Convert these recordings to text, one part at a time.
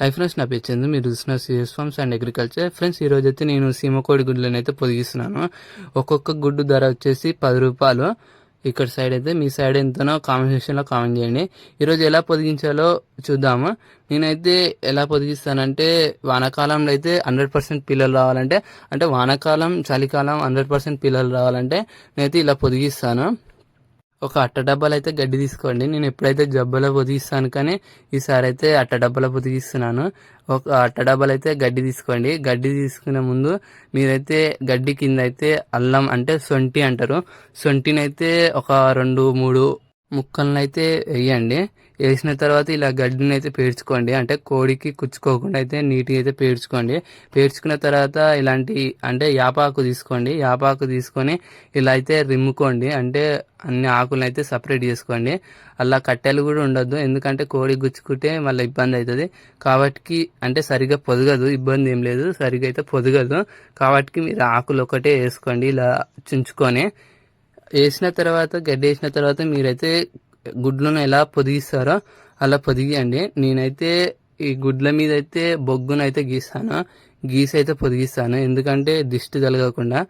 Hi friends నా పేరు చందు. మీరు చూసిన CS farms and agriculture friends ఈ రోజు అయితే నేను సీమకోడి గుడ్లను అయితే పొదిగిస్తున్నాను. ఒక్కొక్క గుడ్డు ధర వచ్చేసి పది రూపాయలు. ఇక్కడ సైడ్ అయితే మీ సైడ్ ఎంతనో కామెంట్ సెక్షన్లో కామెంట్ చేయండి. ఈరోజు ఎలా పొదిగించాలో చూద్దాము. నేనైతే ఎలా పొదిగిస్తానంటే వానాకాలంలో అయితే హండ్రెడ్ పర్సెంట్ పిల్లలు రావాలంటే అంటే వానాకాలం చలికాలం హండ్రెడ్ పర్సెంట్ పిల్లలు రావాలంటే నేనైతే ఇలా పొదిగిస్తాను. ఒక అట్ట డబ్బాలు అయితే గడ్డి తీసుకోండి. నేను ఎప్పుడైతే జబ్బలో పొదిగిస్తాను కానీ ఈసారి అయితే అట్ట డబ్బాలో పొదిగిస్తున్నాను. ఒక అట్ట డబ్బాలు అయితే గడ్డి తీసుకోండి. గడ్డి తీసుకునే ముందు మీరైతే గడ్డి కింద అయితే అల్లం అంటే సొంటి అంటారు. సొంటినైతే ఒక రెండు మూడు ముక్కలను అయితే వేయండి వేసిన తర్వాత ఇలా గడ్డిని అయితే పేర్చుకోండి. అంటే కోడికి కుచ్చుకోకుండా అయితే నీట్గా అయితే పేర్చుకోండి. పేర్చుకున్న తర్వాత ఇలాంటి అంటే యాపాకు తీసుకోండి. యాపాకు తీసుకొని ఇలా అయితే రిమ్ముకోండి. అంటే అన్ని ఆకులను అయితే సపరేట్ చేసుకోండి. అలా కట్టెలు కూడా ఉండొద్దు. ఎందుకంటే కోడి గుచ్చుకుంటే మళ్ళీ ఇబ్బంది అవుతుంది కాబట్టి అంటే సరిగా పొదగదు. ఇబ్బంది ఏం లేదు. సరిగా అయితే పొదగదు. కాబట్టి మీరు ఆకులు ఒకటే వేసుకోండి. ఇలా చుంచుకొని వేసిన తర్వాత గడ్డి వేసిన తర్వాత మీరైతే గుడ్లను ఎలా పొదిగిస్తారో అలా పొదిగియండి. నేనైతే ఈ గుడ్ల మీద అయితే బొగ్గును అయితే గీస్తాను. గీసి అయితే పొదిగిస్తాను. ఎందుకంటే దిష్టి తలగకుండా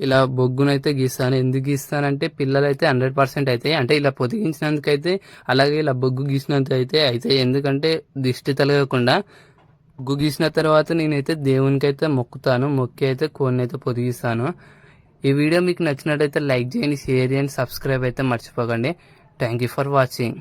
ఇలా బొగ్గునైతే గీస్తాను. ఎందుకు గీస్తానంటే పిల్లలు అయితే హండ్రెడ్ పర్సెంట్ అవుతాయి అంటే ఇలా పొదిగించినందుకైతే అలాగే ఇలా బొగ్గు గీసినందుకు అయితే అవుతాయి ఎందుకంటే దిష్టి తలగకుండా బొగ్గు గీసిన తర్వాత నేనైతే దేవునికి అయితే మొక్కుతాను. మొక్కి అయితే కోడినైతే అయితే పొదిగిస్తాను. ఈ వీడియో మీకు నచ్చినట్టయితే లైక్ చేయండి షేర్ చేయండి సబ్స్క్రైబ్ అయితే మర్చిపోకండి. Thank you for watching